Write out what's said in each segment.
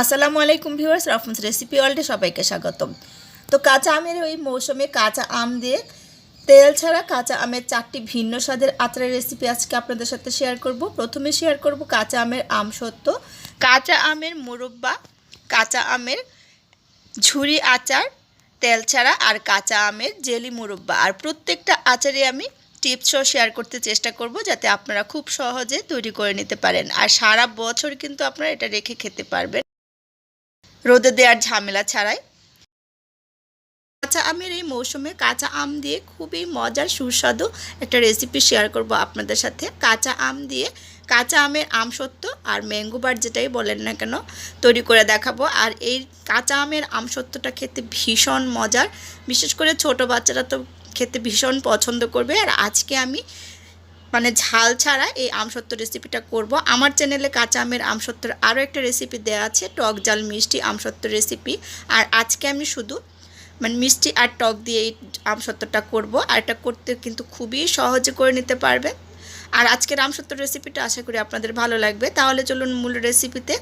আসসালামু আলাইকুম viewers রফমস recipe ওয়ার্ল্ডে সবাইকে স্বাগতম। তো কাঁচা আমের ওই মৌসুমে কাঁচা আম দিয়ে তেল ছাড়া কাঁচা আমের চারটি ভিন্ন স্বাদের আচারের রেসিপি আজকে আপনাদের সাথে শেয়ার করব। প্রথমে শেয়ার করব কাঁচা আমের আম সত্য। কাঁচা আমের মুরব্বা, কাঁচা আমের ঝুরি আচার, তেল ছাড়া আর কাঁচা আমের জেলি মুরব্বা। আর প্রত্যেকটা আচারে আমি টিপসও শেয়ার করতে চেষ্টা করব যাতে আপনারা খুব সহজে তৈরি করে নিতে পারেন। আর সারা বছর কিন্তু আপনারা এটা রেখে খেতে পারবেন। রোদে দেওয়ার ঝামেলা ছাড়াই। কাঁচা আমের এই মৌসুমে কাঁচা আম দিয়ে খুবই মজার, সুস্বাদু একটা রেসিপি শেয়ার করব আপনাদের সাথে। কাঁচা আম দিয়ে কাঁচা আমের আমসত্ব আর ম্যাঙ্গো বার যেটাই বলেন না কেন, তৈরি করে দেখাবো। আর এই কাঁচা আমের আমসত্বটা খেতে ভীষণ মজার। বিশেষ করে ছোট বাচ্চারা তো খেতে ভীষণ পছন্দ করবে। আর আজকে আমি মানে ঝাল ছাড়া এই আমসত্ব রেসিপিটা করব। আমার চ্যানেলে কাঁচা আমের আমসত্বর আরও একটা রেসিপি দেওয়া আছে, টক জাল মিষ্টি আমসত্ব রেসিপি আর আজকে আমি শুধু মানে মিষ্টি আর টক দিয়ে এই আমসত্বটা করব। আর এটা করতে কিন্তু খুবই সহজে করে নিতে পারবে। আর আজকের আমসত্ব রেসিপিটা আশা করি আপনাদের ভালো লাগবে। তাহলে চলুন মূল রেসিপিতে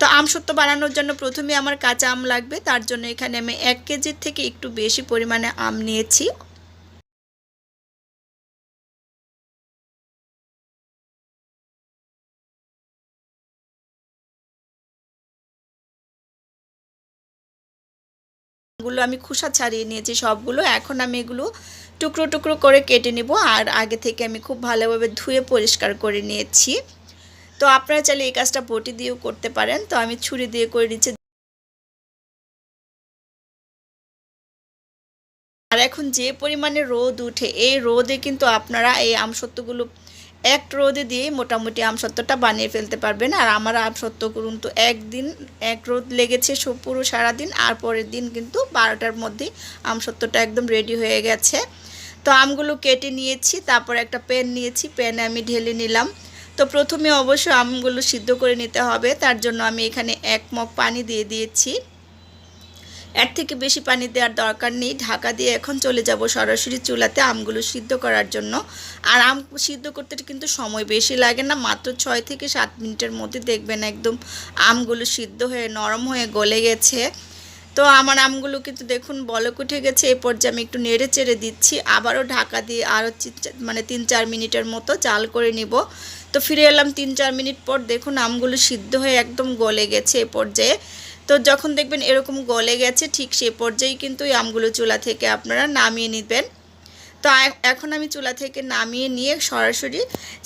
তো আমসত্ব বানানোর জন্য প্রথমে আমার কাঁচা আম লাগবে। তার জন্য এখানে আমি এক কেজির থেকে একটু বেশি পরিমাণে আম নিয়েছি। গুলো আমি খোসা ছাড়িয়ে নিয়েছি সবগুলো। এখন আমি এগুলো টুকরো টুকরো করে কেটে নিব আর আগে থেকে আমি খুব ভালোভাবে ধুয়ে পরিষ্কার করে নিয়েছি। তো আপনারা চাইলে এই কাজটা বটি দিয়েও করতে পারেন। তো আমি ছুরি দিয়ে করে নিচ্ছি। আর এখন যে পরিমাণে রোদ উঠে, এই রোদে কিন্তু আপনারা এই আমসত্ত্বগুলো এক রোদে দিয়ে মোটামুটি আমসত্ত্বটা বানিয়ে ফেলতে পারবেন। আর আমার আমসত্ত্ব তো একদিন, এক রোদ লেগেছে পুরো সারাদিন, আর পরের দিন কিন্তু বারোটার মধ্যেই আমসত্ত্বটা একদম রেডি হয়ে গেছে। তো আমগুলো কেটে নিয়েছি, তারপর একটা প্যান নিয়েছি, প্যানে আমি ঢেলে নিলাম। তো প্রথমে অবশ্য আমগুলো সিদ্ধ করে নিতে হবে, তার জন্য আমি এখানে এক মগ পানি দিয়ে দিয়েছি। এর থেকে বেশি পানি দেওয়ার দরকার নেই। ঢাকা দিয়ে এখন চলে যাব সরাসরি চুলাতে আমগুলো সিদ্ধ করার জন্য। আর আম সিদ্ধ করতে কিন্তু সময় বেশি লাগে না, মাত্র ছয় থেকে সাত মিনিটের মধ্যে দেখবেন একদম আমগুলো সিদ্ধ হয়ে, নরম হয়ে গলে গেছে। তো আমার আমগুলো কিন্তু দেখুন বলক উঠে গেছে এই পর্যায়ে আমি একটু নেড়ে চেড়ে দিচ্ছি। আবারও ঢাকা দিয়ে আরও মানে তিন চার মিনিটের মতো চাল করে নিব। তো ফিরে এলাম তিন চার মিনিট পর দেখুন আমগুলো সিদ্ধ হয়ে একদম গলে গেছে এ পর্যায়ে। তো যখন দেখবেন এরকম গলে গেছে, ঠিক সে পর্যায়েই কিন্তু এই আমগুলো চুলা থেকে আপনারা নামিয়ে নেবেন। তো এখন আমি চুলা থেকে নামিয়ে নিয়ে সরাসরি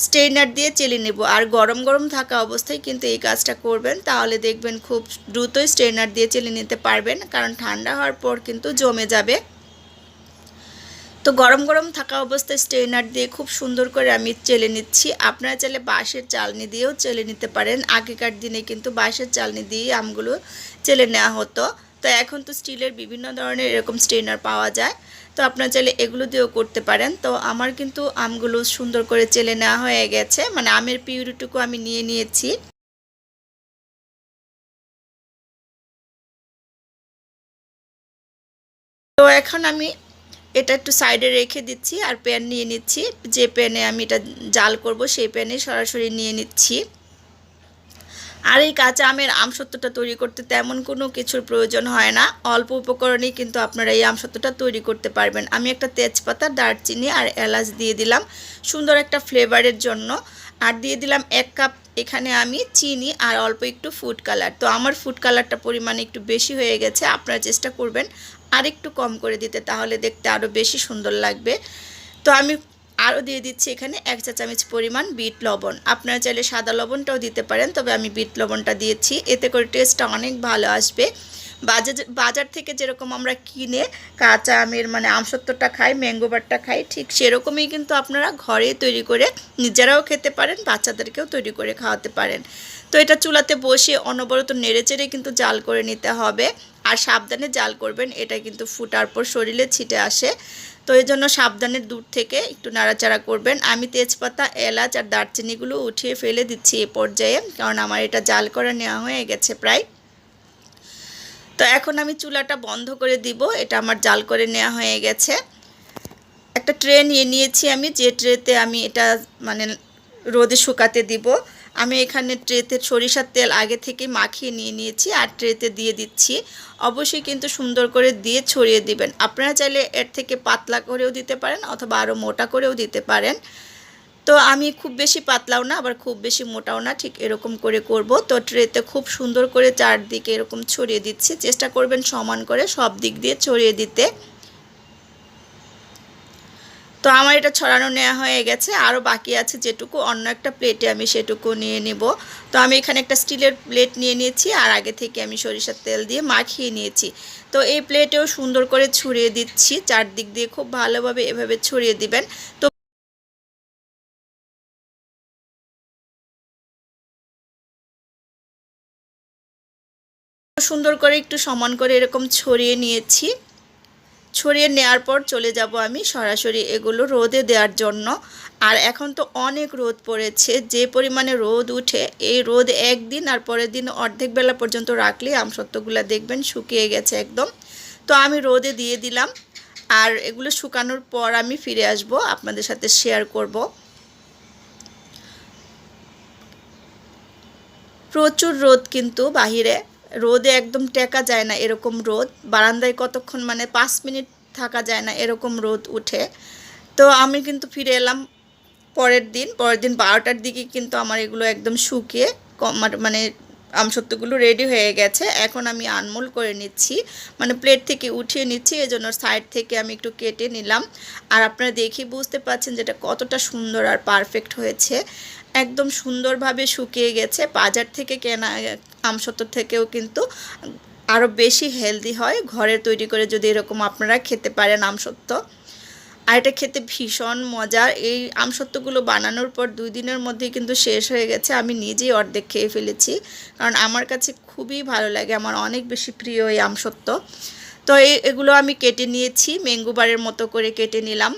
স্টেইনার দিয়ে চেলে নেব। আর গরম গরম থাকা অবস্থায় কিন্তু এই কাজটা করবেন, তাহলে দেখবেন খুব দ্রুতই স্ট্রেনার দিয়ে চেলে নিতে পারবেন, কারণ ঠান্ডা হওয়ার পর কিন্তু জমে যাবে। তো গরম গরম থাকা অবস্থায় স্টেইনার দিয়ে খুব সুন্দর করে আমি চেলে নিচ্ছি। আপনারা চাইলে বাঁশের চালনি দিয়েও চেলে নিতে পারেন। আগেকার দিনে কিন্তু বাঁশের চালনি দিয়ে আমগুলো চেলে নেওয়া হতো। তো এখন তো স্টিলের বিভিন্ন ধরনের এরকম স্ট্রেনার পাওয়া যায়। তো আপনারা চাইলে এগুলো দিয়েও করতে পারেন। তো আমার কিন্তু আমগুলো সুন্দর করে চেলে নেওয়া হয়ে গেছে। মানে আমের পিউরিটুকু আমি নিয়ে নিয়েছি। তো এখন আমি এটা একটু সাইডে রেখে দিচ্ছি আর প্যান নিয়ে নিচ্ছি। যে প্যানে আমি এটা জাল করব, সেই প্যানে সরাসরি নিয়ে নিচ্ছি। আর এই কাঁচা আমের আমসত্ত্বটা তৈরি করতে তেমন কোনো কিছুর প্রয়োজন হয় না। অল্প উপকরণেই কিন্তু আপনারা এই আমসত্ত্বটা তৈরি করতে পারবেন। আমি একটা তেজপাতা, দারচিনি আর এলাচ দিয়ে দিলাম সুন্দর একটা ফ্লেভারের জন্য। আর দিয়ে দিলাম এক কাপ এখানে আমি চিনি আর অল্প একটু ফুড কালার তো আমার ফুড কালারটা পরিমাণে একটু বেশি হয়ে গেছে, আপনারা চেষ্টা করবেন আর একটু কম করে দিতে, তাহলে দেখতে আরও বেশি সুন্দর লাগবে। তো আমি আরও দিয়ে দিচ্ছি এখানে এক চা চামচ পরিমাণ বিট লবণ। আপনারা চাইলে সাদা লবণটাও দিতে পারেন, তবে আমি বিট লবণটা দিয়েছি। এতে করে টেস্টটা অনেক ভালো আসবে। বাজার বাজার থেকে যেরকম আমরা কিনে কাঁচা আমের মানে আমসত্বটা খাই ম্যাঙ্গোবারটা খাই, ঠিক সেরকমই কিন্তু আপনারা ঘরে তৈরি করে নিজেরাও খেতে পারেন, বাচ্চাদেরকেও তৈরি করে খাওয়াতে পারেন। তো এটা চুলাতে বসে অনবরত নেড়ে চেড়ে কিন্তু জাল করে নিতে হবে। আর সাবধানে জাল করবেন, এটা কিন্তু ফুটার পর শরীরে ছিটে আসে। তো এই জন্য সাবধানে দূর থেকে একটু নাড়াচাড়া করবেন। আমি তেজপাতা, এলাচ আর দারচিনিগুলো উঠিয়ে ফেলে দিচ্ছি এ পর্যায়ে, কারণ আমার এটা জাল করে নেওয়া হয়ে গেছে প্রায়। তো এখন আমি চুলাটা বন্ধ করে দিব, এটা আমার জাল করে নেওয়া হয়ে গেছে। একটা ট্রে নিয়ে নিয়েছি আমি, যে ট্রেতে আমি এটা মানে রোদে শুকাতে দিব। আমি এখানে ট্রেতে সরিষার তেল আগে থেকে মাখিয়ে নিয়ে নিয়েছি আর ট্রেতে দিয়ে দিচ্ছি। অবশ্যই কিন্তু সুন্দর করে দিয়ে ছড়িয়ে দিবেন। আপনারা চাইলে এর থেকে পাতলা করেও দিতে পারেন অথবা আরও মোটা করেও দিতে পারেন। তো আমি খুব বেশি পাতলাও না, আবার খুব বেশি মোটাও না, ঠিক এরকম করে করব। তো ট্রেতে খুব সুন্দর করে চারদিকে এরকম ছড়িয়ে দিচ্ছি। চেষ্টা করবেন সমান করে সব দিক দিয়ে ছড়িয়ে দিতে। তো আমার এটা ছড়ানো নেওয়া হয়ে গেছে। আরও বাকি আছে যেটুকু, অন্য একটা প্লেটে আমি সেটুকু নিয়ে নিব। তো আমি এখানে একটা স্টিলের প্লেট নিয়ে নিয়েছি আর আগে থেকে আমি সরিষার তেল দিয়ে মাখিয়ে নিয়েছি। তো এই প্লেটেও সুন্দর করে ছড়িয়ে দিচ্ছি, চারদিক দিয়ে খুব ভালোভাবে এভাবে ছড়িয়ে দিবেন। তো সুন্দর করে একটু সমান করে এরকম ছড়িয়ে নিয়েছি। ছড়িয়ে নেওয়ার পর চলে যাব আমি সরাসরি এগুলো রোদে দেওয়ার জন্য। আর এখন তো অনেক রোদ পড়েছে, যে পরিমাণে রোদ উঠে এই রোদ একদিন আর পরের দিন অর্ধেক বেলা পর্যন্ত রাখলে আমসত্ত্বগুলো দেখবেন শুকিয়ে গেছে একদম। তো আমি রোদে দিয়ে দিলাম। আর এগুলো শুকানোর পর আমি ফিরে আসব, আপনাদের সাথে শেয়ার করব। প্রচুর রোদ কিন্তু বাহিরে। রোদে একদম টেকা যায় না এরকম রোদ। বারান্দায় কতক্ষণ মানে পাঁচ মিনিট থাকা যায় না এরকম রোদ উঠে। তো আমি কিন্তু ফিরে এলাম পরের দিন। পরের দিন বারোটার দিকে কিন্তু আমার এগুলো একদম শুকিয়ে মানে আমসত্ত্বগুলো রেডি হয়ে গেছে। এখন আমি আনমোল করে নিচ্ছি। মানে প্লেট থেকে উঠিয়ে নিচ্ছি এই জন্য সাইড থেকে আমি একটু কেটে নিলাম। আর আপনারা দেখি বুঝতে পারছেন যেটা কতটা সুন্দর আর পারফেক্ট হয়েছে। একদম সুন্দরভাবে শুকিয়ে গেছে। বাজার থেকে কেনা আমসত্ব থেকেও কিন্তু আরও বেশি হেলদি হয়। ঘরে তৈরি করে যদি এরকম আপনারা খেতে পারেন আমসত্ব আর এটা খেতে ভীষণ মজার এই আমসত্ত্বগুলো বানানোর পর দুই দিনের মধ্যেই কিন্তু শেষ হয়ে গেছে। আমি নিজেই অর্ধেক খেয়ে ফেলেছি। কারণ আমার কাছে খুবই ভালো লাগে। আমার অনেক বেশি প্রিয় এই আমসত্ত্ব তো এগুলো আমি কেটে নিয়েছি। মেঙ্গুবারের মতো করে কেটে নিলাম।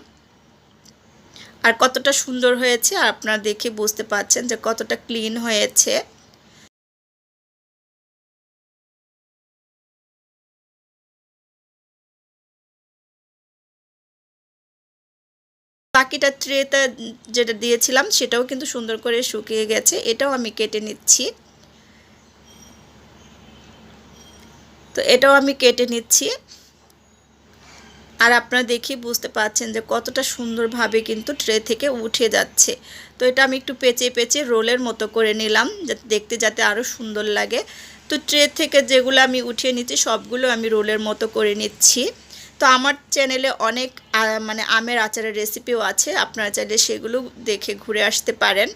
আর কতটা সুন্দর হয়েছে আপনারা দেখে বুঝতে পাচ্ছেন যে কতটা ক্লিন হয়েছে। বাকিটা ট্রেতে যেটা দিয়েছিলাম, সেটাও কিন্তু সুন্দর করে শুকিয়ে গেছে, এটাও আমি কেটে নিচ্ছি। তো এটাও আমি কেটে নিচ্ছি। আর আপনারা দেখি বুঝতে পাচ্ছেন যে কতটা সুন্দরভাবে কিন্তু ট্রে থেকে উঠে যাচ্ছে। তো এটা আমি একটু পেঁচে পেঁচে রোলের মতো করে নিলাম, যাতে দেখতে যাতে আরও সুন্দর লাগে। তো ট্রে থেকে যেগুলো আমি উঠিয়ে নিচ্ছি, সবগুলো আমি রোলের মতো করে নিচ্ছি। তো আমার চ্যানেলে অনেক মানে আমের আচারের রেসিপিও আছে, আপনারা চাইলে সেগুলো দেখে ঘুরে আসতে পারেন।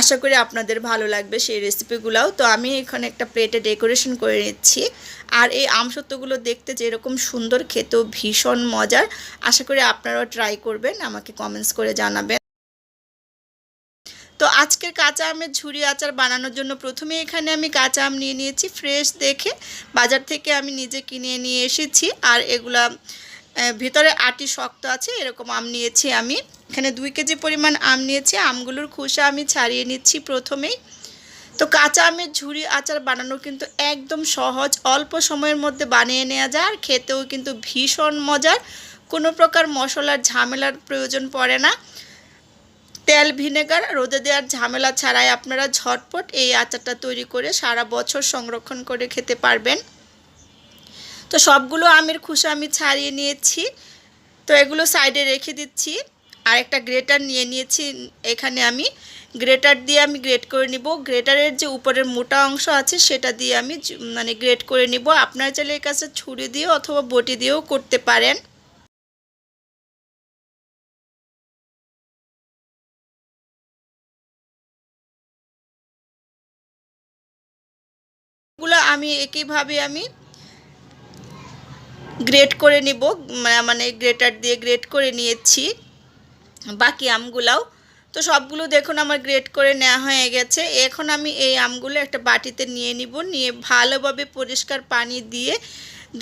আশা করি আপনাদের ভালো লাগবে সেই রেসিপিগুলোও তো আমি এখানে একটা প্লেটে ডেকোরেশন করে নিচ্ছি। আর এই আমসত্ত্বগুলো দেখতে যেরকম সুন্দর, খেতেও ভীষণ মজার। আশা করি আপনারাও ট্রাই করবেন, আমাকে কমেন্টস করে জানাবেন। তো আজকের কাঁচা আমের ঝুরি আচার বানানোর জন্য প্রথমে এখানে আমি কাঁচা আম নিয়ে নিয়েছি ফ্রেশ দেখে। বাজার থেকে আমি নিজে কিনে নিয়ে এসেছি। আর এগুলা ভিতরে আটি শক্ত আছে, এরকম আম নিয়েছি আমি। এখানে দুই কেজি পরিমাণ আম নিয়েছি, আমগুলোর খোসা আমি ছাড়িয়ে নিচ্ছি প্রথমেই। তো কাঁচা আমের ঝুড়ি আচার বানানো কিন্তু একদম সহজ, অল্প সময়ের মধ্যে বানিয়ে নেওয়া যায়, আর খেতেও কিন্তু ভীষণ মজার। কোনো প্রকার মশলার ঝামেলার প্রয়োজন পড়ে না। তেল, ভিনেগার, রোদে দেওয়ার ঝামেলা ছাড়াই আপনারা ঝটপট এই আচারটা তৈরি করে সারা বছর সংরক্ষণ করে খেতে পারবেন। তো সবগুলো আমের খুশা আমি ছাড়িয়ে নিয়েছি। তো এগুলো সাইডে রেখে দিচ্ছি। আর একটা গ্রেটার নিয়ে নিয়েছি। এখানে আমি গ্রেটার দিয়ে আমি গ্রেট করে নিব। গ্রেটারের যে উপরের মোটা অংশ আছে, সেটা দিয়ে আমি মানে গ্রেট করে নিব। আপনার চাইলে এর কাছে ছুরি দিয়েও অথবা বটি দিয়েও করতে পারেন। গুলো আমি একইভাবে আমি গ্রেট করে নিব মানে গ্রেটার দিয়ে গ্রেট করে নিয়েছি। বাকি আমগুলাও। তো সবগুলো দেখুন আমার গ্রেট করে নেওয়া হয়ে গেছে। এখন আমি এই আমগুলো একটা বাটিতে নিয়ে নিব, নিয়ে ভালোভাবে পরিষ্কার পানি দিয়ে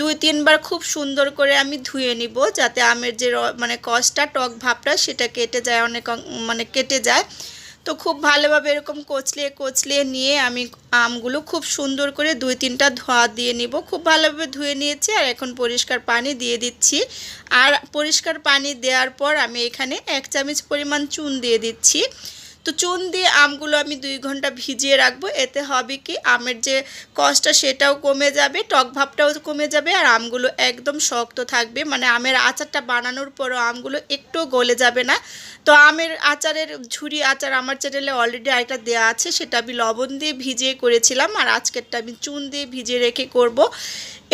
দুই তিনবার খুব সুন্দর করে আমি ধুয়ে নিব, যাতে আমের যে মানে কষটা, টক ভাবটা, সেটা কেটে যায়, অনেক মানে কেটে যায়। তো খুব ভালোভাবে এরকম কচলিয়ে কচলিয়ে নিয়ে আমি আমগুলো খুব সুন্দর করে দুই তিনটা ধোয়া দিয়ে নিব। খুব ভালোভাবে ধুয়ে নিয়েছি আর এখন পরিষ্কার পানি দিয়ে দিচ্ছি। আর পরিষ্কার পানি দেওয়ার পর আমি এখানে এক চামচ পরিমাণ চুন দিয়ে দিচ্ছি। তো চুন দিয়ে আমগুলো আমি দুই ঘণ্টা ভিজিয়ে রাখব। এতে হবে কি, আমের যে কষ্টটা সেটাও কমে যাবে, টক ভাবটাও কমে যাবে আর আমগুলো একদম শক্ত থাকবে। মানে আমের আচারটা বানানোর পরও আমগুলো একটু গলে যাবে না। তো আমের আচারের, ঝুরি আচার আমার চ্যানেলে অলরেডি আরেকটা দেওয়া আছে, সেটা আমি লবণ দিয়ে ভিজিয়ে করেছিলাম আর আজকেরটা আমি চুন দিয়ে ভিজিয়ে রেখে করব।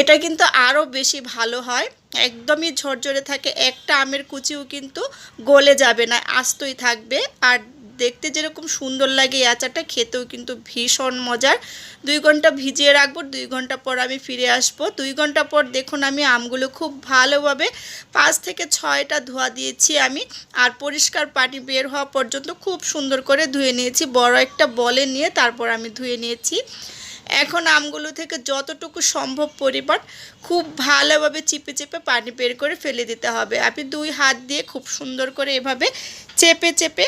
এটা কিন্তু আরও বেশি ভালো হয়। একদমই ঝরঝরে থাকে, একটা আমের কুচিও কিন্তু গলে যাবে না, আস্তই থাকবে। আর দেখতে যেরকম সুন্দর লাগে এই আচারটা, খেতেও কিন্তু ভীষণ মজার। দুই ঘণ্টা ভিজিয়ে রাখব, দুই ঘণ্টা পর আমি ফিরে আসব। দুই ঘণ্টা পর দেখুন আমি আমগুলো খুব ভালোভাবে পাঁচ থেকে ছয়টা ধোয়া দিয়েছি আমি, আর পরিষ্কার পানি বের হওয়া পর্যন্ত খুব সুন্দর করে ধুয়ে নিয়েছি। বড় একটা বলে নিয়ে তারপর আমি ধুয়ে নিয়েছি। এখন আমগুলো থেকে যতটুকু সম্ভব পরিমাণ খুব ভালোভাবে চিপে চেপে পানি বের করে ফেলে দিতে হবে। আপনি দুই হাত দিয়ে খুব সুন্দর করে এভাবে চেপে চেপে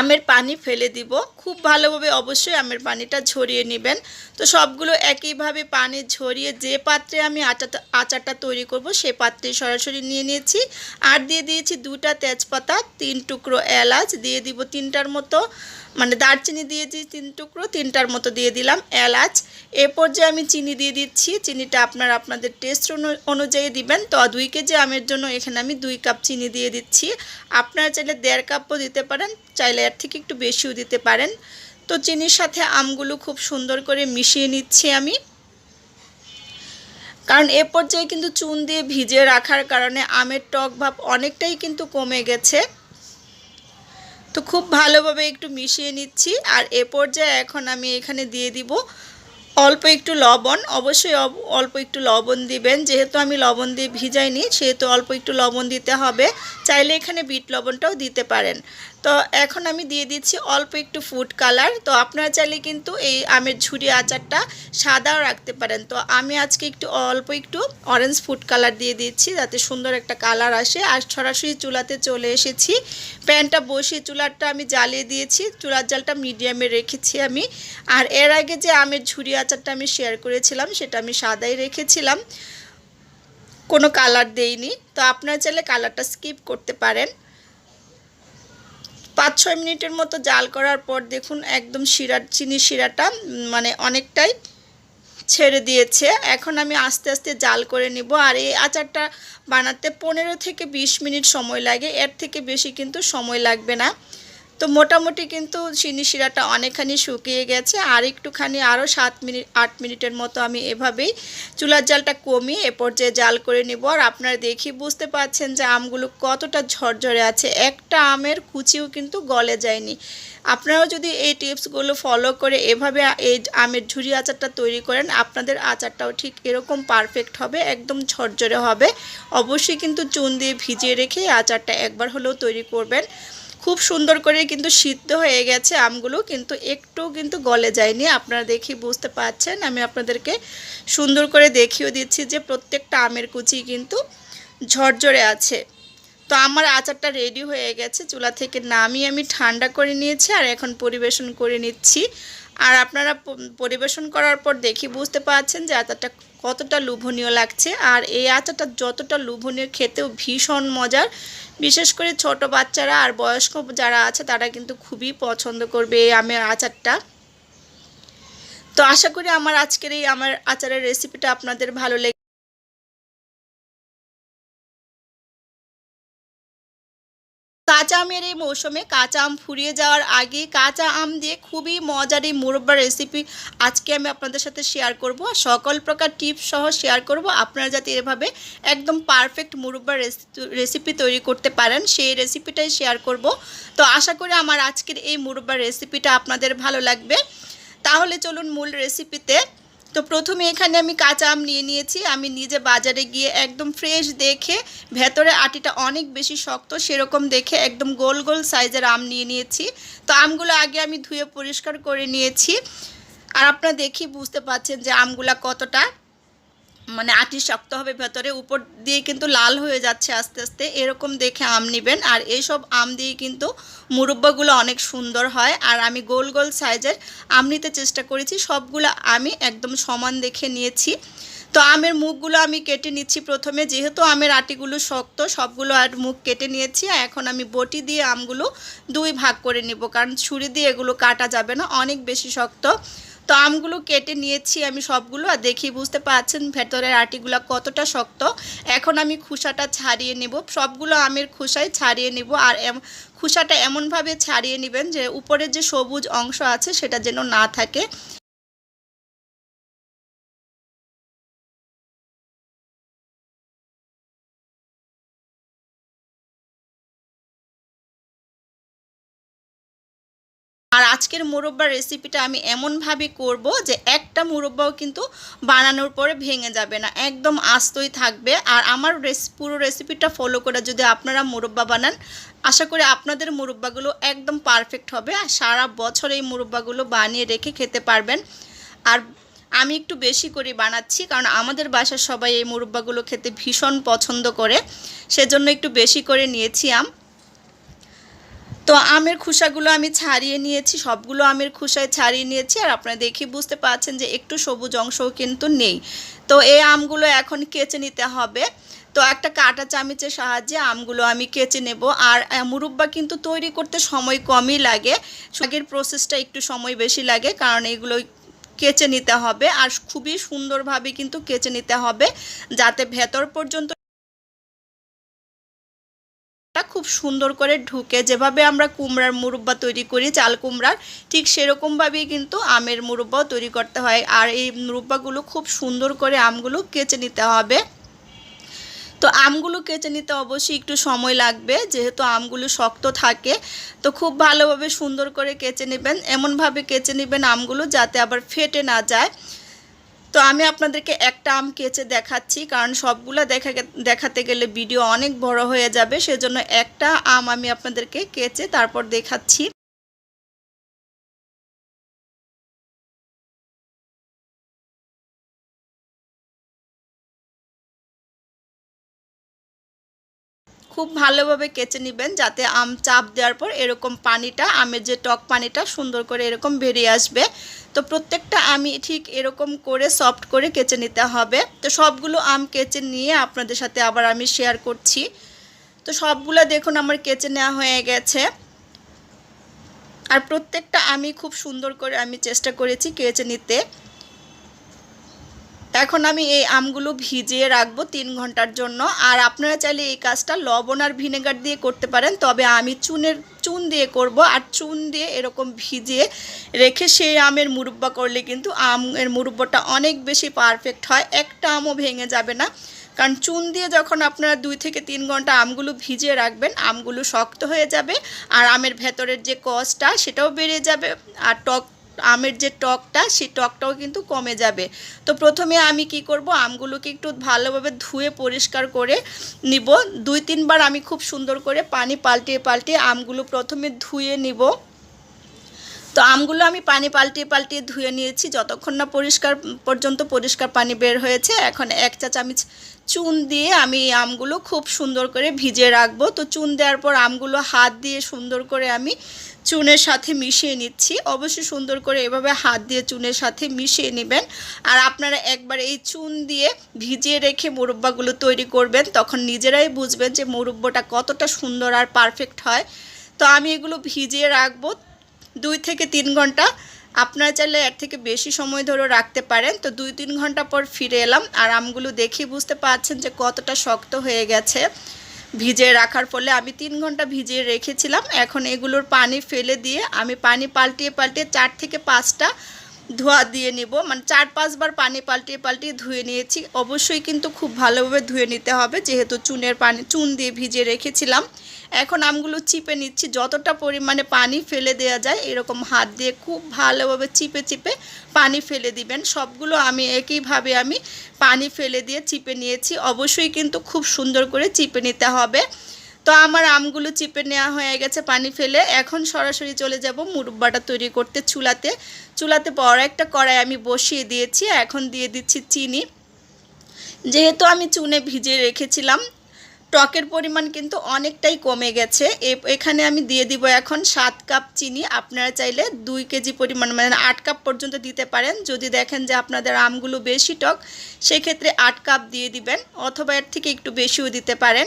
আমের পানি ফেলে দিব। খুব ভালোভাবে অবশ্যই আমের পানিটা ঝরিয়ে নেবেন। তো সবগুলো একইভাবে পানি ঝরিয়ে যে পাত্রে আমি আচারটা আচারটা তৈরি করব সে পাত্রে সরাসরি নিয়ে নিয়েছি। আর দিয়ে দিয়েছি দুটা তেজপাতা, তিন টুকরো এলাচ, দিয়ে দিব তিনটার মতো মানে দারচিনি দিয়েছি তিন টুকরো, তিনটার মতো দিয়ে দিলাম এলাচ। এ পর্যায়ে আমি চিনি দিয়ে দিচ্ছি। চিনিটা আপনারা আপনাদের টেস্ট অনুযায়ী দিবেন। তো দুই কেজি আমের জন্য এখানে আমি দুই কাপ চিনি দিয়ে দিচ্ছি। আপনারা চাইলে দেড় কাপও দিতে পারেন। চাইলে এর থেকে একটু বেশিও দিতে পারেন। তো চিনির সাথে আমগুলো খুব সুন্দর করে মিশিয়ে নিচ্ছি আমি। কারণ এ পর্যায়ে কিন্তু চুন দিয়ে ভিজে রাখার কারণে আমের টক ভাব অনেকটাই কিন্তু কমে গেছে। তো খুব ভালোভাবে একটু মিশিয়ে নিচ্ছি। আর এ পর্যায়ে এখন আমি এখানে দিয়ে দিব অল্প একটু লবণ। অবশ্যই অল্প একটু লবণ দিবেন। যেহেতু আমি লবণ দিয়ে ভিজাইনি, সেহেতু অল্প একটু লবণ দিতে হবে। চাইলে এখানে বিট লবণটাও দিতে পারেন। তো এখন আমি দিয়ে দিচ্ছি অল্প একটু ফুড কালার তো আপনারা চাইলে কিন্তু এই আমের ঝুরি আচারটা সাদাও রাখতে পারেন। তো আমি আজকে একটু অল্প একটু অরেঞ্জ ফুড কালার দিয়ে দিচ্ছি যাতে সুন্দর একটা কালার আসে। আর সরাসরি চুলাতে চলে এসেছি। প্যানটা বসিয়ে চুলারটা আমি জ্বালিয়ে দিয়েছি। চুলার জালটা মিডিয়ামে রেখেছি আমি। আর এর আগে যে আমের ঝুরি আচারটা আমি শেয়ার করেছিলাম, সেটা আমি সাদাই রেখেছিলাম। কোনো কালার দেইনি। তো আপনারা চাইলে কালারটা স্কিপ করতে পারেন। পাঁচ ছয় মিনিটের মতো জাল করার পর দেখুন একদম শিরা, চিনি শিরাটা মানে অনেকটাই ছেড়ে দিয়েছে। এখন আমি আস্তে আস্তে জাল করে নিব। আর এই আচারটা বানাতে পনেরো থেকে বিশ মিনিট সময় লাগে। এর থেকে বেশি কিন্তু সময় লাগবে না। তো মোটামুটি কিন্তু চিনি শিরাটা অনেকখানি শুকিয়ে গেছে, আর একটুখানি আরও সাত মিনিট, আট মিনিটের মতো আমি এভাবেই চুলার জালটা কমিয়ে এ পর্যায়ে জাল করে নিব। আর আপনারা দেখি বুঝতে পাচ্ছেন যে আমগুলো কতটা ঝরঝরে আছে। একটা আমের কুচিও কিন্তু গলে যায়নি। আপনারাও যদি এই টিপসগুলো ফলো করে এভাবে এই আমের ঝুরি আচারটা তৈরি করেন, আপনাদের আচারটাও ঠিক এরকম পারফেক্ট হবে, একদম ঝরঝরে হবে। অবশ্যই কিন্তু চুন দিয়ে ভিজিয়ে রেখে আচারটা একবার হলেও তৈরি করবেন। খুব সুন্দর করে কিন্তু সিদ্ধ হয়ে গেছে আমগুলো, কিন্তু একটু কিন্তু গলে যায়নি। আপনারা দেখি বুঝতে পাচ্ছেন আমি আপনাদেরকে সুন্দর করে দেখিয়ে দিচ্ছি যে প্রত্যেকটা আমের কুচি কিন্তু ঝরঝরে আছে। তো আমার আচারটা রেডি হয়ে গেছে, চুলা থেকে নামিয়ে আমি ঠান্ডা করে নিয়েছি আর এখন পরিবেশন করে নিচ্ছি। আর আপনারা পরিবেশন করার পর দেখি বুঝতে পারছেন যে আচারটা কতটা লোভনীয় লাগছে। আর এই আচারটা যতটা লোভনীয়, খেতেও ভীষণ মজার। বিশেষ করে ছোট বাচ্চারা আর বয়স্ক যারা আছে, তারা কিন্তু খুবই পছন্দ করবে এই আমের আচারটা। তো আশা করি আমার আজকের এই আমার আচারের রেসিপিটা আপনাদের ভালো লেগে কাঁচা আমের এই মৌসুমে কাঁচা আম ফুরিয়ে যাওয়ার আগে কাঁচা আম দিয়ে খুবই মজার এই মুরব্বার রেসিপি আজকে আমি আপনাদের সাথে শেয়ার করব। আর সকল প্রকার টিপস সহ শেয়ার করব। আপনারা যাতে এভাবে একদম পারফেক্ট মুরব্বার রেসিপি তৈরি করতে পারেন, সেই রেসিপিটাই শেয়ার করব। তো আশা করি আমার আজকের এই মুরব্বার রেসিপিটা আপনাদের ভালো লাগবে। তাহলে চলুন মূল রেসিপিতে তো প্রথমে এখানে আমি কাঁচা আম নিয়ে নিয়েছি। আমি নিজে বাজারে গিয়ে একদম ফ্রেশ দেখে ভেতরে আটিটা অনেক বেশি শক্ত, সেরকম দেখে একদম গোল গোল সাইজের আম নিয়ে নিয়েছি। তো আমগুলো আগে আমি ধুয়ে পরিষ্কার করে নিয়েছি। আর আপনারা দেখি বুঝতে পাচ্ছেন যে আমগুলা কতটা মানে আটি শক্ত হবে ভেতরে, উপর দিয়ে কিন্তু লাল হয়ে যাচ্ছে আস্তে আস্তে। এরকম দেখে আম নেবেন। আর এইসব আম দিয়ে কিন্তু মুরব্বাগুলো অনেক সুন্দর হয়। আর আমি গোল গোল সাইজের আম নিতে চেষ্টা করেছি। সবগুলো আমি একদম সমান দেখে নিয়েছি। তো আমের মুখগুলো আমি কেটে নিচ্ছি প্রথমে। যেহেতু আমের আটিগুলো শক্ত, সবগুলো আর মুখ কেটে নিয়েছি। আর এখন আমি বটি দিয়ে আমগুলো দুই ভাগ করে নিব। কারণ ছুরি দিয়ে এগুলো কাটা যাবে না, অনেক বেশি শক্ত। তো আমগুলো কেটে নিয়েছি আমি সবগুলো, আর দেখি বুঝতে পারছেন ভেতরের আটিগুলো কতটা শক্ত। এখন আমি খুসাটা ছাড়িয়ে নেব, সবগুলো আমের খুসাই ছাড়িয়ে নেব, আর খুসাটা এমনভাবে ছাড়িয়ে নেবেন যে উপরের যে সবুজ অংশ আছে সেটা যেন না থাকে। আর আজকের মুরব্বার রেসিপিটা আমি এমনভাবে করব যে একটা মুরব্বাও কিন্তু বানানোর পরে ভেঙে যাবে না, একদম আস্তই থাকবে। আর আমার রেসি, পুরো রেসিপিটা ফলো করে যদি আপনারা মুরব্বা বানান, আশা করি আপনাদের মুরব্বাগুলো একদম পারফেক্ট হবে। আর সারা বছর এই মুরব্বাগুলো বানিয়ে রেখে খেতে পারবেন। আর আমি একটু বেশি করে বানাচ্ছি, কারণ আমাদের বাসার সবাই এই মুরব্বাগুলো খেতে ভীষণ পছন্দ করে। সেজন্য একটু বেশি করে নিয়েছি আম। তো আমের খোসাগুলো আমি ছাড়িয়ে নিয়েছি, সবগুলো আমের খোসায় ছাড়িয়ে নিয়েছি আর আপনারা দেখে বুঝতে পারছেন যে একটু সবুজ অংশও কিন্তু নেই। তো এই আমগুলো এখন কেচে নিতে হবে। তো একটা কাঁটা চামিচের সাহায্যে আমগুলো আমি কেচে নেব আর মুরব্বা কিন্তু তৈরি করতে সময় কমই লাগে। আগের প্রসেসটা একটু সময় বেশি লাগে কারণ এগুলো কেচে নিতে হবে আর খুবই সুন্দরভাবে কিন্তু কেচে নিতে হবে যাতে ভেতর পর্যন্ত টা খুব সুন্দর করে ঢুকে, যেভাবে আমরা কুমড়ার মুরব্বা তৈরি করি, চাল কুমড়ার, ঠিক সেরকমভাবেই কিন্তু আমের মুরব্বাও তৈরি করতে হয়। আর এই মুরব্বাগুলো খুব সুন্দর করে আমগুলো কেচে নিতে হবে। তো আমগুলো কেচে নিতে অবশ্যই একটু সময় লাগবে, যেহেতু আমগুলো শক্ত থাকে। তো খুব ভালোভাবে সুন্দর করে কেচে নেবেন। এমনভাবে কেচে নেবেন আমগুলো যাতে আবার ফেটে না যায়। তো আমি আপনাদেরকে একটা আম কেচে দেখাচ্ছি, কারণ সবগুলো দেখা দেখাতে গেলে ভিডিও অনেক বড় হয়ে যাবে, সেজন্য একটা আম আমি আপনাদেরকে কেচে তারপর দেখাচ্ছি। খুব ভালোভাবে কেচে নেবেন যাতে আম চাপ দেওয়ার পর এরকম পানিটা, আমের যে টক পানিটা সুন্দর করে এরকম বেরিয়ে আসবে। তো প্রত্যেকটা আমি ঠিক এরকম করে সফট করে কেচে নিতে হবে। তো সবগুলো আম কেচে নিয়ে আপনাদের সাথে আবার আমি শেয়ার করছি। তো সবগুলো দেখুন আমার কেচে নেওয়া হয়ে গেছে। আর প্রত্যেকটা আমি খুব সুন্দর করে আমি চেষ্টা করেছি কেচে নিতে। এখন আমি এই আমগুলো ভিজিয়ে রাখব তিন ঘণ্টার জন্য। আর আপনারা চাইলে এই কাজটা লবণ আর ভিনেগার দিয়ে করতে পারেন, তবে আমি চুনের চুন দিয়ে করব। আর চুন দিয়ে এরকম ভিজিয়ে রেখে সেই আমের মুরব্বা করলে কিন্তু আমের মুরব্বাটা অনেক বেশি পারফেক্ট হয়, একটা আমও ভেঙে যাবে না। কারণ চুন দিয়ে যখন আপনারা দুই থেকে তিন ঘণ্টা আমগুলো ভিজিয়ে রাখবেন, আমগুলো শক্ত হয়ে যাবে আর আমের ভেতরের যে কসটা সেটাও বেড়ে যাবে। আর টক আমের যে টকটা, সেই টকটাও কিন্তু কমে যাবে। তো প্রথমে আমি কি করব, আমগুলোকে একটু ভালোভাবে ধুয়ে পরিষ্কার করে নিব। দুই, তিনবার আমি খুব সুন্দর করে পানি পাল্টিয়ে পাল্টিয়ে আমগুলো প্রথমে ধুয়ে নিব। তো আমগুলো আমি পানি পাল্টিয়ে পাল্টিয়ে ধুয়ে নিয়েছি। যতক্ষণ না পরিষ্কার পর্যন্ত পরিষ্কার পানি বের হয়েছে, এখন এক চা চামচ চুন দিয়ে আমি আমগুলো খুব সুন্দর করে ভিজিয়ে রাখব। তো চুন দেওয়ার পর আমগুলো হাত দিয়ে সুন্দর করে আমি চুনের সাথে মিশিয়ে নিচ্ছি। অবশ্যই সুন্দর করে এভাবে হাত দিয়ে চুনের সাথে মিশিয়ে নেবেন। আর আপনারা একবার এই চুন দিয়ে ভিজিয়ে রেখে মুরব্বাগুলো তৈরি করবেন, তখন নিজেরাই বুঝবেন যে মুরব্বটা কতটা সুন্দর আর পারফেক্ট হয়। তো আমি এগুলো ভিজিয়ে রাখব। দুই থেকে তিন ঘণ্টা। আপনারা চাইলে এর থেকে বেশি সময় ধরে রাখতে পারেন। তো দুই তিন ঘণ্টা পর ফিরে এলাম। আর আমগুলো দেখেই বুঝতে পারছেন যে কতটা শক্ত হয়ে গেছে। ভিজিয়ে রাখার ফলে আমি তিন ঘণ্টা ভিজিয়ে রেখেছিলাম। এখন এগুলোর পানি ফেলে দিয়ে আমি পানি পাল্টিয়ে পাল্টিয়ে চার থেকে পাঁচটা ধোয়া দিয়ে নিব। মানে চার পাঁচবার পানি পাল্টিয়ে পাল্টিয়ে ধুয়ে নিয়েছি। অবশ্যই কিন্তু খুব ভালোভাবে ধুয়ে নিতে হবে। যেহেতু চুনের পানি, চুন দিয়ে ভিজে রেখেছিলাম। এখন আমগুলো চিপে নিচ্ছি। যতটা পরিমাণে পানি ফেলে দেওয়া যায়, এরকম হাত দিয়ে খুব ভালোভাবে চিপে চিপে পানি ফেলে দিবেন। সবগুলো আমি একইভাবে আমি পানি ফেলে দিয়ে চিপে নিয়েছি। অবশ্যই কিন্তু খুব সুন্দর করে চিপে নিতে হবে। তো আমার আমগুলো চিপে নেওয়া হয়ে গেছে পানি ফেলে। এখন সরাসরি চলে যাব মুরব্বাটা তৈরি করতে চুলাতে। চুলাতে বড় একটা কড়াই আমি বসিয়ে দিয়েছি। এখন দিয়ে দিচ্ছি চিনি। যেহেতু আমি চুনে ভিজিয়ে রেখেছিলাম টকের পরিমাণ কিন্তু অনেকটাই কমে গেছে। এখানে আমি দিয়ে দিব এখন সাত কাপ চিনি। আপনারা চাইলে দুই কেজি পরিমাণ মানে আট কাপ পর্যন্ত দিতে পারেন। যদি দেখেন যে আপনাদের আমগুলো বেশি টক, সেক্ষেত্রে আট কাপ দিয়ে দিবেন অথবা এর থেকে একটু বেশিও দিতে পারেন।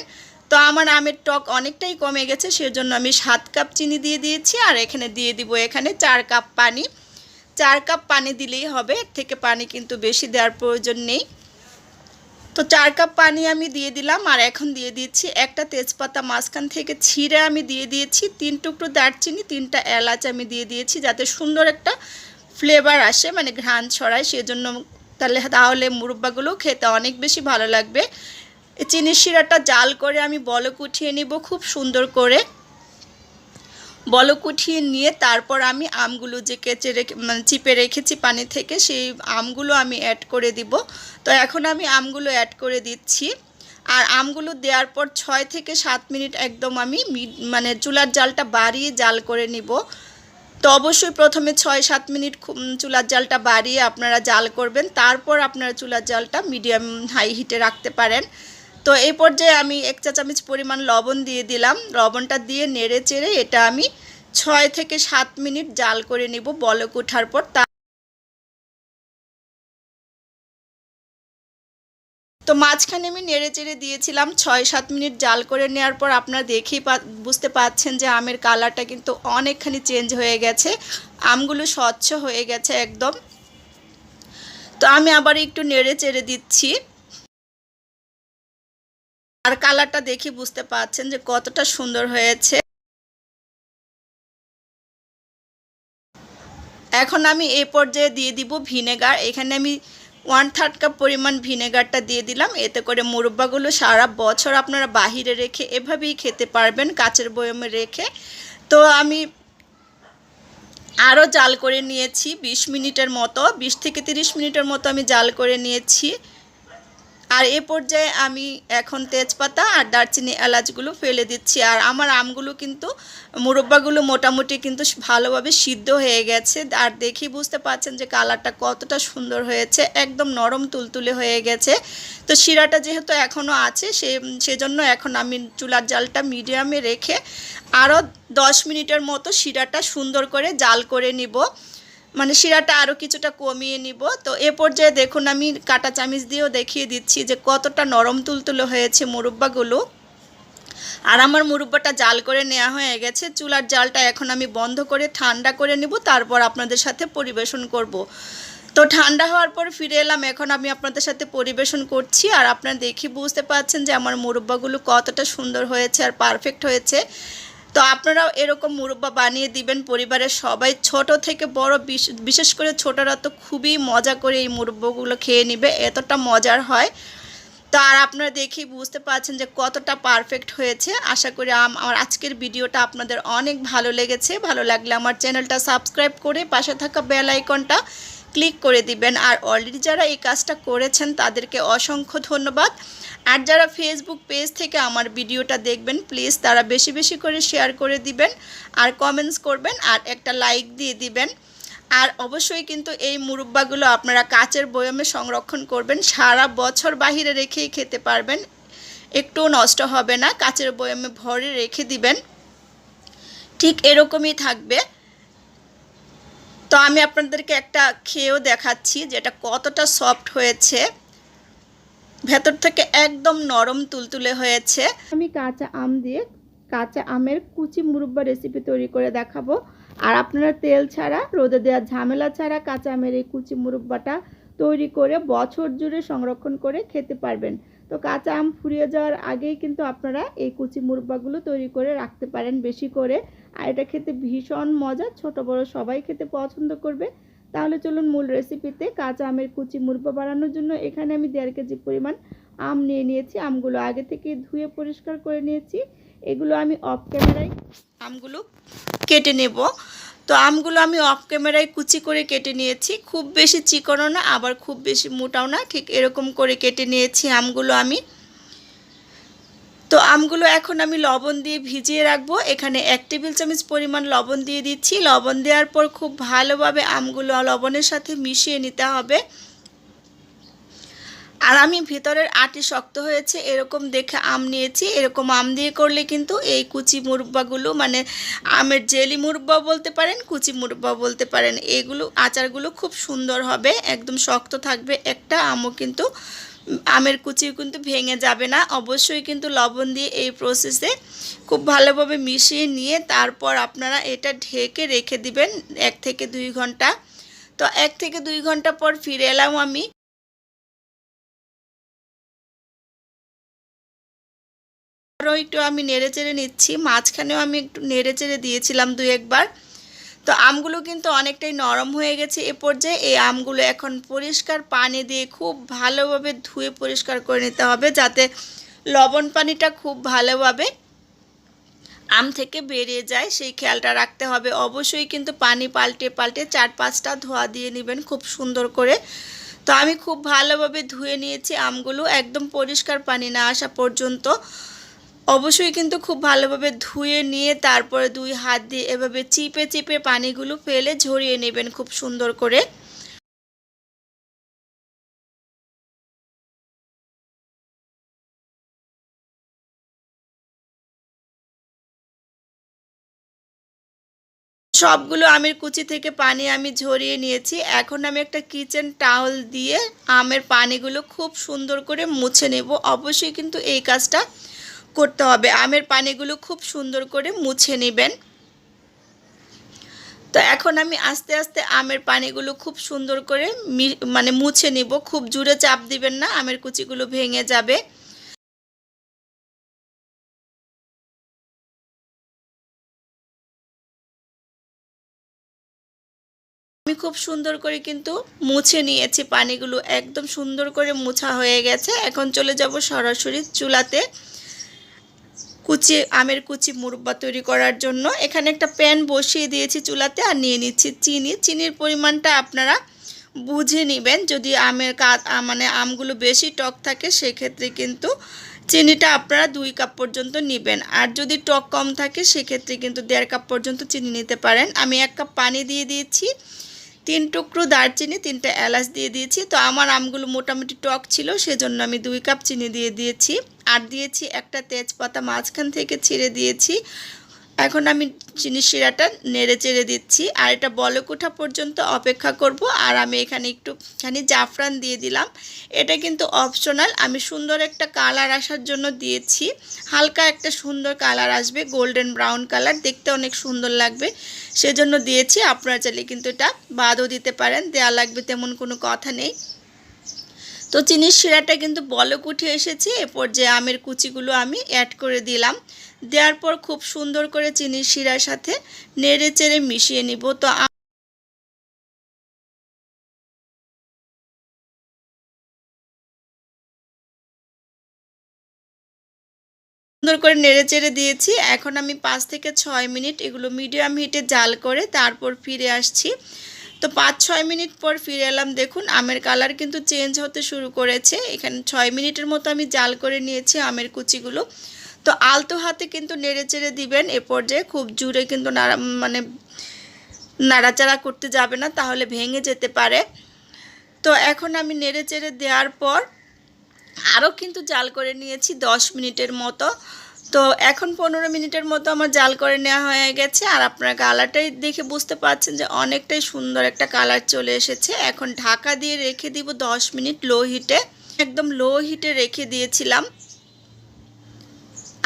তো আমার আমের টক অনেকটাই কমে গেছে, সেজন্য আমি সাত কাপ চিনি দিয়ে দিয়েছি আর এখানে দিয়ে দিব এখানে চার কাপ পানি। চার কাপ পানি দিলেই হবে, এর থেকে পানি কিন্তু বেশি দেওয়ার প্রয়োজন নেই। তো চার কাপ পানি আমি দিয়ে দিলাম, আর এখন দিয়ে দিচ্ছি একটা তেজপাতা মাঝখান থেকে ছিঁড়ে আমি দিয়ে দিয়েছি। তিন টুকরো দারচিনি, তিনটা এলাচ আমি দিয়ে দিয়েছি যাতে সুন্দর একটা ফ্লেভার আসে মানে ঘ্রাণ ছড়ায়। সেজন্য তাহলে তাহলে মুরব্বাগুলো খেতে অনেক বেশি ভালো লাগবে। চিনির শিরাটা জাল করে আমি বলক উঠিয়ে নিব খুব সুন্দর করে। বলক নিয়ে তারপর আমি আমগুলো যে কেচে রেখে মানে চিপে রেখেছি পানি থেকে, সেই আমগুলো আমি অ্যাড করে দিব। তো এখন আমি আমগুলো অ্যাড করে দিচ্ছি। আর আমগুলো দেওয়ার পর ছয় থেকে সাত মিনিট একদম আমি মানে চুলার জালটা বাড়িয়ে জাল করে নিব। তো অবশ্যই প্রথমে ছয় সাত মিনিট চুলার জালটা বাড়িয়ে আপনারা জাল করবেন। তারপর আপনারা চুলার জালটা মিডিয়াম হাই হিটে রাখতে পারেন। তো এই পর্যায়ে আমি এক চা চামচ পরিমাণ লবণ দিয়ে দিলাম। লবণটা দিয়ে নেড়ে চেড়ে এটা আমি ছয় থেকে সাত মিনিট জাল করে নিব বলক ওঠার পর। তা তো মাঝখানে আমি নেড়ে চেড়ে দিয়েছিলাম। ছয় সাত মিনিট জাল করে নেওয়ার পর আপনারা দেখেই বুঝতে পাচ্ছেন যে আমের কালারটা কিন্তু অনেকখানি চেঞ্জ হয়ে গেছে। আমগুলো স্বচ্ছ হয়ে গেছে একদম। তো আমি আবার একটু নেড়ে চেড়ে দিচ্ছি। আর কালারটা দেখি বুঝতে পাচ্ছেন যে কতটা সুন্দর হয়েছে। এখন আমি এই পর্যায়ে দিয়ে দিব ভিনেগার। এখানে আমি ওয়ান থার্ড কাপ পরিমাণ ভিনেগারটা দিয়ে দিলাম। এতে করে মুরব্বাগুলো সারা বছর আপনারা বাহিরে রেখে এভাবেই খেতে পারবেন, কাচের বয়মে রেখে। তো আমি আরও জাল করে নিয়েছি, বিশ মিনিটের মতো, বিশ থেকে তিরিশ মিনিটের মতো আমি জাল করে নিয়েছি। আর এ পর্যায়ে আমি এখন তেজপাতা আর দারচিনি এলাচগুলো ফেলে দিচ্ছি। আর আমার আমগুলো কিন্তু, মুরব্বাগুলো মোটামুটি কিন্তু ভালোভাবে সিদ্ধ হয়ে গেছে। আর দেখি বুঝতে পারছেন যে কালারটা কতটা সুন্দর হয়েছে, একদম নরম তুলতুলে হয়ে গেছে। তো শিরাটা যেহেতু এখনও আছে, সে, সেজন্য এখন আমি চুলার জালটা মিডিয়ামে রেখে আরও দশ মিনিটের মতো শিরাটা সুন্দর করে জাল করে নিব। মানে শিরাটা আরও কিছুটা কমিয়ে নিব। তো এ পর্যায়ে দেখুন আমি কাটা চামিচ দিয়েও দেখিয়ে দিচ্ছি যে কতটা নরম তুলতুলো হয়েছে মুরব্বাগুলো। আর আমার মুরব্বাটা জাল করে নেওয়া হয়ে গেছে। চুলার জালটা এখন আমি বন্ধ করে ঠান্ডা করে নিব, তারপর আপনাদের সাথে পরিবেশন করব। তো ঠান্ডা হওয়ার পর ফিরে এলাম, এখন আমি আপনাদের সাথে পরিবেশন করছি। আর আপনারা দেখি বুঝতে পারছেন যে আমার মুরব্বাগুলো কতটা সুন্দর হয়েছে আর পারফেক্ট হয়েছে। তো আপনারাও এরকম মুরব্বা বানিয়ে দিবেন, পরিবারের সবাই। ছোট থেকে বড়, বিশ- বিশেষ করে ছোটরা তো খুবই মজা করে এই মুরব্বগুলো খেয়ে নেবে, এতটা মজার হয়। তো আর আপনারা দেখেই বুঝতে পারছেন যে কতটা পারফেক্ট হয়েছে। আশা করি আম- আমার আজকের ভিডিওটা আপনাদের অনেক ভালো লেগেছে। ভালো লাগলে আমার চ্যানেলটা সাবস্ক্রাইব করে পাশে থাকা বেল আইকনটা ক্লিক করে দিবেন। আর অলরেডি যারা এই কাজটা করেছেন, তাদেরকে অসংখ্য ধন্যবাদ। আর যারা ফেসবুক পেজ থেকে আমার ভিডিওটা দেখবেন প্লিজ তারা বেশি বেশি করে শেয়ার করে দিবেন আর কমেন্টস করবেন আর একটা লাইক দিয়ে দিবেন। আর অবশ্যই কিন্তু এই মুরব্বাগুলো আপনারা কাচের বয়মে সংরক্ষণ করবেন। সারা বছর বাহিরে রেখেই খেতে পারবেন। একটুও নষ্ট হবে না। কাচের বয়মে ভরে রেখে দিবেন। ঠিক এরকমই থাকবে। তো আমি আপনাদেরকে একটা খেয়েও দেখাচ্ছি যেটা কতটা সফট হয়েছে। ভেতর থেকে একদম নরম তুলতুলে হয়েছে। আমি কাঁচা আম দিয়ে কাঁচা আমের কুচি মুরব্বা রেসিপি তৈরি করে দেখাবো। আর আপনারা তেল ছাড়া, রোদে দেওয়ার ঝামেলা ছাড়া কাঁচা আমের এই কুচি মুরব্বাটা তৈরি করে বছর জুড়ে সংরক্ষণ করে খেতে পারবেন। তো কাঁচা আম ফুরিয়ে যাওয়ার আগেই কিন্তু আপনারা এই কুচি মুরব্বাগুলো তৈরি করে রাখতে পারেন বেশি করে। আর এটা খেতে ভীষণ মজা, ছোট বড় সবাই খেতে পছন্দ করবে। তাহলে চলুন মূল রেসিপিতে কাঁচা আমের কুচি মুরব্বা বানানোর জন্য এখানে আমি দেড় কেজি পরিমাণ আম নিয়ে নিয়েছি। আমগুলো আগে থেকে ধুয়ে পরিষ্কার করে নিয়েছি। এগুলো আমি অফ ক্যামেরায় আমগুলো কেটে নেব। তো আমগুলো আমি অফ ক্যামেরায় কুচি করে কেটে নিয়েছি। খুব বেশি চিকনও না, আবার খুব বেশি মোটাও না। ঠিক এরকম করে কেটে নিয়েছি আমগুলো আমি। তো আমগুলো এখন আমি লবণ দিয়ে ভিজিয়ে রাখব। এখানে এক টেবিল চামচ পরিমাণ লবণ দিয়ে দিচ্ছি। লবণ দেওয়ার পর খুব ভালোভাবে আমগুলো লবণের সাথে মিশিয়ে নিতে হবে। আর আমি ভিতরের আটি শক্ত হয়েছে, এরকম দেখে আম নিয়েছি। এরকম আম দিয়ে করলে কিন্তু এই কুচি মুরব্বাগুলো মানে আমের জেলি মুরব্বা বলতে পারেন, কুচি মুরব্বা বলতে পারেন, এগুলো আচারগুলো খুব সুন্দর হবে। একদম শক্ত থাকবে একটা আমও কিন্তু আমের কুচিও কিন্তু ভেঙে যাবে না। অবশ্যই কিন্তু লবণ দিয়ে এই প্রসেসে খুব ভালোভাবে মিশিয়ে নিয়ে তারপর আপনারা এটা ঢেকে রেখে দিবেন এক থেকে দুই ঘণ্টা। তো এক থেকে দুই ঘণ্টা পর ফিরে এলাম আমি। আরও একটু আমি নেড়ে চেড়ে নিচ্ছি। মাঝখানেও আমি একটু নেড়ে চেড়ে দিয়েছিলাম দু একবার তো আমগুলো কিন্তু অনেকটাই নরম হয়ে গেছে এ পর্যায়ে। এই আমগুলো এখন পরিষ্কার পানি দিয়ে খুব ভালোভাবে ধুয়ে পরিষ্কার করে নিতে হবে যাতে লবণ পানিটা খুব ভালোভাবে আম থেকে বেরিয়ে যায়, সেই খেয়ালটা রাখতে হবে। অবশ্যই কিন্তু পানি পাল্টে পাল্টে চার পাঁচটা ধোয়া দিয়ে নেবেন খুব সুন্দর করে। তো আমি খুব ভালোভাবে ধুয়ে নিয়েছি আমগুলো, একদম পরিষ্কার পানি না আসা পর্যন্ত। অবশ্যই কিন্তু খুব ভালোভাবে ধুয়ে নিয়ে তারপরে দুই হাত দিয়ে এভাবে চিপে চিপে পানিগুলো ফেলে ঝরিয়ে নেবেন খুব সুন্দর করে। সবগুলো আমের কুচি থেকে পানি আমি ঝরিয়ে নিয়েছি। এখন আমি একটা কিচেন টাওয়াল দিয়ে আমের পানিগুলো খুব সুন্দর করে মুছে নেব। অবশ্যই কিন্তু এই কাজটা করতে হবে। আমের পানিগুলো খুব সুন্দর করে মুছে নেবেন। তো এখন আমি আস্তে আস্তে আমের পানিগুলো খুব সুন্দর করে মানে মুছে নিব। খুব জুড়ে চাপ দিবেন না, আমের কুচিগুলো ভেঙে যাবে। আমি খুব সুন্দর করে কিন্তু মুছে নিয়েছি পানিগুলো। একদম সুন্দর করে মুছা হয়ে গেছে। এখন চলে যাব সরাসরি চুলাতে। কুচি, আমের কুচি মুরব্বা তৈরি করার জন্য এখানে একটা প্যান বসিয়ে দিয়েছি চুলাতে আর নিয়ে নিচ্ছি চিনি। চিনির পরিমাণটা আপনারা বুঝে নেবেন। যদি আমের কাজ মানে আমগুলো বেশি টক থাকে, সেক্ষেত্রে কিন্তু চিনিটা আপনারা দুই কাপ পর্যন্ত নেবেন। আর যদি টক কম থাকে, সেক্ষেত্রে কিন্তু দেড় কাপ পর্যন্ত চিনি নিতে পারেন। আমি এক কাপ পানি দিয়ে দিয়েছি। তিন টুকরো দারচিনি, তিনটা এলাচ দিয়ে দিয়েছি। তো আমার আমগুলো মোটামুটি টক ছিল, সেজন্য আমি দুই কাপ চিনি দিয়ে দিয়েছি। আর দিয়েছি একটা তেজপাতা মাঝখান থেকে ছিঁড়ে দিয়েছি। এখন আমি চিনি শিরাটা নেড়ে চেড়ে দিচ্ছি, আর এটা বলক ওঠা পর্যন্ত অপেক্ষা করব, আর আমি এখানে একটুখানি জাফরান দিয়ে দিলাম। এটা কিন্তু অপশনাল, আমি সুন্দর একটা কালার আসার জন্য দিয়েছি। হালকা একটা সুন্দর কালার আসবে, গোল্ডেন ব্রাউন কালার, দেখতে অনেক সুন্দর লাগবে। সেজন্য দিয়েছি, আপনারা চাইলে কিন্তু এটা বাদও দিতে পারেন, দেয়া লাগবে তেমন কোনো কথা নেই। তো চিনির শিরাটা কিন্তু বলক উঠে এসেছে, এরপর যে আমের কুচিগুলো আমি অ্যাড করে দিলাম। দেওয়ার পর খুব সুন্দর করে চিনির শিরার সাথে নেড়ে চেড়ে মিশিয়ে নিব। তো সুন্দর করে নেড়ে চেড়ে দিয়েছি। এখন আমি পাঁচ থেকে ছয় মিনিট এগুলো মিডিয়াম হিটে জাল করে তারপর ফিরে আসছি। তো পাঁচ ছয় মিনিট পর ফিরে এলাম। দেখুন, আমের কালার কিন্তু চেঞ্জ হতে শুরু করেছে। এখানে ছয় মিনিটের মতো আমি জাল করে নিয়েছি আমের কুচিগুলো। তো আলতো হাতে কিন্তু নেড়ে চেড়ে দিবেন, এ পর্যায়ে খুব জুড়ে কিন্তু নাড়া মানে নাড়াচাড়া করতে যাবে না, তাহলে ভেঙে যেতে পারে। তো এখন আমি নেড়ে চেড়ে দেওয়ার পর আরও কিন্তু জাল করে নিয়েছি দশ মিনিটের মতো। তো এখন পনেরো মিনিটের মতো আমার জাল করে নেওয়া হয়ে গেছে, আর আপনার কালারটাই দেখে বুঝতে পারছেন যে অনেকটাই সুন্দর একটা কালার চলে এসেছে। এখন ঢাকা দিয়ে রেখে দিব দশ মিনিট লো হিটে, একদম লো হিটে রেখে দিয়েছিলাম।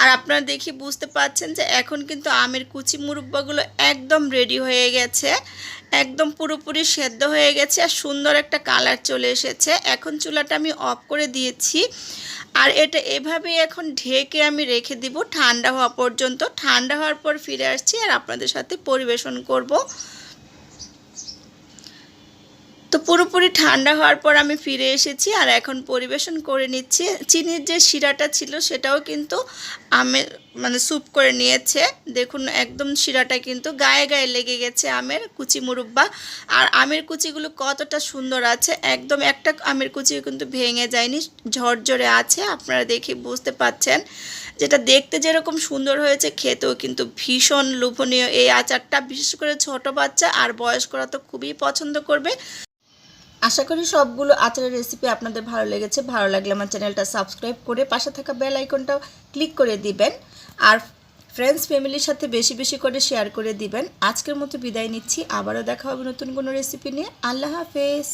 আর আপনারা দেখি বুঝতে পাচ্ছেন যে এখন কিন্তু আমের কুচি মুরব্বাগুলো একদম রেডি হয়ে গেছে, একদম পুরোপুরি সেদ্ধ হয়ে গেছে আর সুন্দর একটা কালার চলে এসেছে। এখন চুলাটা আমি অফ করে দিয়েছি আর এটা এভাবেই এখন ঢেকে আমি রেখে দিব ঠান্ডা হওয়া পর্যন্ত। ঠান্ডা হওয়ার পর ফিরে আসছি আর আপনাদের সাথে পরিবেশন করব। তো পুরোপুরি ঠান্ডা হওয়ার পর আমি ফিরে এসেছি আর এখন পরিবেশন করে নিচ্ছি। চিনির যে শিরাটা ছিল সেটাও কিন্তু আমের মানে স্যুপ করে নিয়েছে। দেখুন, একদম শিরাটা কিন্তু গায়ে গায়ে লেগে গেছে আমের কুচি মুরব্বা। আর আমের কুচিগুলো কতটা সুন্দর আছে, একদম একটা আমের কুচি কিন্তু ভেঙে যায়নি, ঝরঝরে আছে, আপনারা দেখে বুঝতে পাচ্ছেন। যেটা দেখতে যেরকম সুন্দর হয়েছে, খেতেও কিন্তু ভীষণ লোভনীয়। এই আচারটা বিশেষ করে ছোট বাচ্চা আর বয়স্করা তো খুবই পছন্দ করবে। আশা করি সবগুলো আচারের রেসিপি আপনাদের ভালো লেগেছে। ভালো লাগলে আমার চ্যানেলটা সাবস্ক্রাইব করে পাশে থাকা বেল আইকনটাও ক্লিক করে দিবেন। আর ফ্রেন্ডস ফ্যামিলির সাথে বেশি বেশি করে শেয়ার করে দিবেন। আজকের মতো বিদায় নিচ্ছি। আবারও দেখা হবে নতুন কোনো রেসিপি নিয়ে। আল্লাহ হাফেজ।